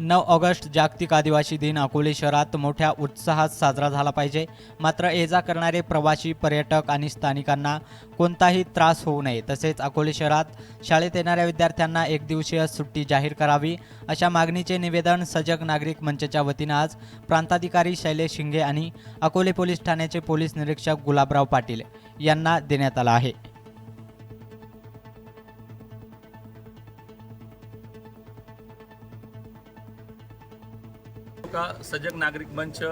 नऊ ऑगस्ट जागतिक आदिवासी दिन अकोले शहरात मोठ्या उत्साहात साजरा झाला पाहिजे. मात्र ये जा करणारे प्रवासी पर्यटक आणि स्थानिकांना कोणताही त्रास होऊ नये. तसेच अकोले शहरात शाळेत येणाऱ्या विद्यार्थ्यांना एक दिवसीय सुट्टी जाहीर करावी अशा मागणीचे निवेदन सजग नागरिक मंचच्या वतीनं आज प्रांताधिकारी शैलेश शिंगे आणि अकोले पोलीस ठाण्याचे पोलीस निरीक्षक गुलाबराव पाटील यांना देण्यात आलं आहे. का सजग नागरिक मंच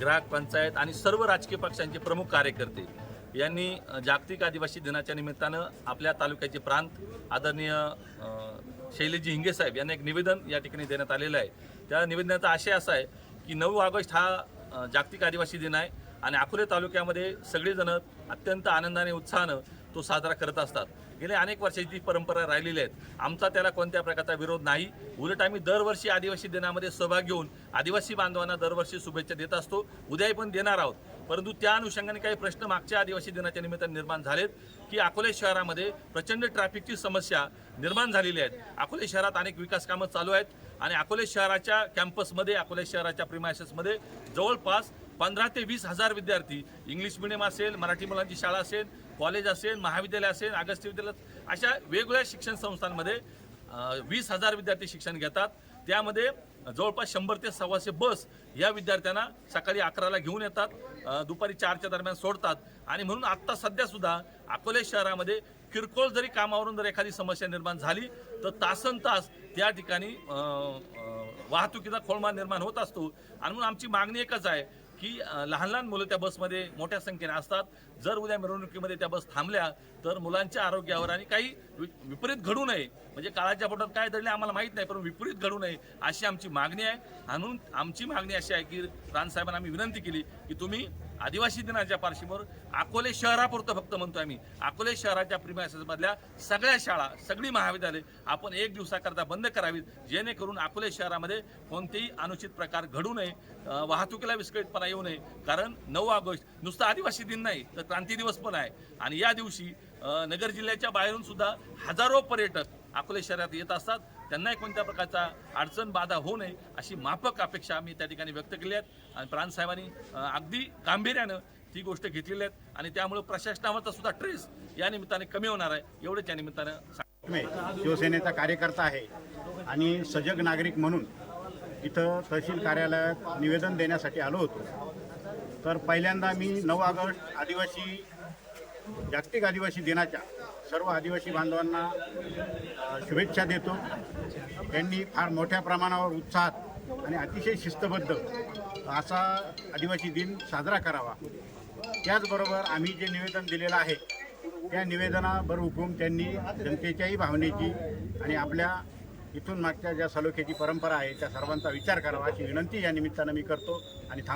ग्राहक पंचायत आणि सर्व राजकीय पक्षांचे प्रमुख कार्यकर्ते यांनी जागतिक आदिवासी दिनाच्या निमित्तानं आपल्या तालुक्याचे प्रांत आदरणीय अ, शैलेजी हिंगे साहेब यांना एक निवेदन या ठिकाणी देण्यात आलेलं आहे. त्या निवेदनाचा आशय असा आहे की नऊ ऑगस्ट हा जागतिक आदिवासी दिन आहे आणि अकोले तालुक्यामध्ये सगळेजण अत्यंत आनंदाने उत्साहानं तो साजरा करत असतात. गेल्या अनेक वर्षाची ती परंपरा राहिलेली आहेत. आमचा त्याला कोणत्या प्रकारचा विरोध नाही. उलट आम्ही दरवर्षी आदिवासी दिनामध्ये सहभाग घेऊन आदिवासी बांधवांना दरवर्षी शुभेच्छा देत असतो. उद्याही पण देणार आहोत. परंतु त्या अनुषंगाने काही प्रश्न मागच्या आदिवासी दिनाच्या निमित्ताने निर्माण झालेत की अकोले शहरामध्ये प्रचंड ट्रॅफिकची समस्या निर्माण झालेली आहेत. अकोले शहरात अनेक विकास कामं चालू आहेत आणि अकोले शहराच्या कॅम्पसमध्ये अकोले शहराच्या प्रिमायसेसमध्ये जवळपास पंधरा ते वीस हजार विद्यार्थी इंग्लिश मिडियम असेल मराठी मुलांची शाळा असेल कॉलेज असेल महाविद्यालय असेल अगस्त्य विद्यालय अशा वेगवेगळ्या शिक्षण संस्थांमध्ये वीस हजार विद्यार्थी शिक्षण घेतात. त्यामध्ये जवळपास शंभर ते सव्वाशे बस या विद्यार्थ्यांना सकाळी अकराला घेऊन येतात दुपारी चारच्या दरम्यान सोडतात. आणि म्हणून आत्ता सध्यासुद्धा अकोले शहरामध्ये किरकोळ जरी कामावरून जर एखादी समस्या निर्माण झाली तर तासन तास त्या ठिकाणी वाहतुकीचा खोळमा निर्माण होत असतो. आणि म्हणून आमची मागणी एकच आहे की लहान लहान मुलं त्या बसमध्ये मोठ्या संख्येने असतात. जर उद्या मिरवणुकीमध्ये त्या बस थांबल्या तर मुलांच्या आरोग्यावर आणि काही विपरीत घडू नये. म्हणजे काळाच्या पोटात काय दडले आम्हाला माहीत नाही पण विपरीत घडू नये अशी आमची मागणी आहे. म्हणून आमची मागणी अशी आहे की रानसाहेबांना आम्ही विनंती केली की तुम्ही आदिवासी दिनाच्या पार्श्वभूमीवर अकोले शहरापुरतं फक्त म्हणतो आम्ही. अकोले शहराच्या प्रिमायसेसमधल्या सगळ्या शाळा सगळी महाविद्यालय आपण एक दिवसाकरता बंद करावीत जेणेकरून अकोले शहरामध्ये कोणतेही अनुचित प्रकार घडू नये. वाहतुकीला विस्कळीतपणा येऊ नये. कारण नऊ ऑगस्ट नुसतं आदिवासी दिन नाही तर क्रांती दिवस पण आहे. आणि या दिवशी नगर जिल्ह्याच्या बाहेरून सुद्धा हजारो पर्यटक अकोले शहरात येत असतात. त्यांनाही कोणत्या प्रकारचा अडचण बाधा होऊ नये अशी माफक अपेक्षा आम्ही त्या ठिकाणी व्यक्त केली आहेत. आणि प्राणसाहेबांनी अगदी गांभीर्यानं ती गोष्ट घेतलेली आहेत. आणि त्यामुळे प्रशासनावरचा सुद्धा ट्रेस या निमित्ताने कमी होणार आहे एवढंच या निमित्तानं शिवसेनेचा कार्यकर्ता आहे. आणि सजग नागरिक म्हणून इथं तहसील कार्यालयात निवेदन देण्यासाठी आलो होतो. तर पहिल्यांदा मी नऊ ऑगस्ट आदिवासी जागतिक आदिवासी दिनाच्या सर्व आदिवासी बांधवांना शुभेच्छा देतो. त्यांनी फार मोठ्या प्रमाणावर उत्साहात आणि अतिशय शिस्तबद्ध असा आदिवासी दिन साजरा करावा. त्याचबरोबर आम्ही जे निवेदन दिलेलं आहे त्या निवेदनाबर हुकूम त्यांनी जनतेच्याही भावनेची आणि आपल्या इथून मागच्या ज्या सलोख्याची परंपरा आहे त्या सर्वांचा विचार करावा अशी विनंती या निमित्तानं मी करतो आणि थांब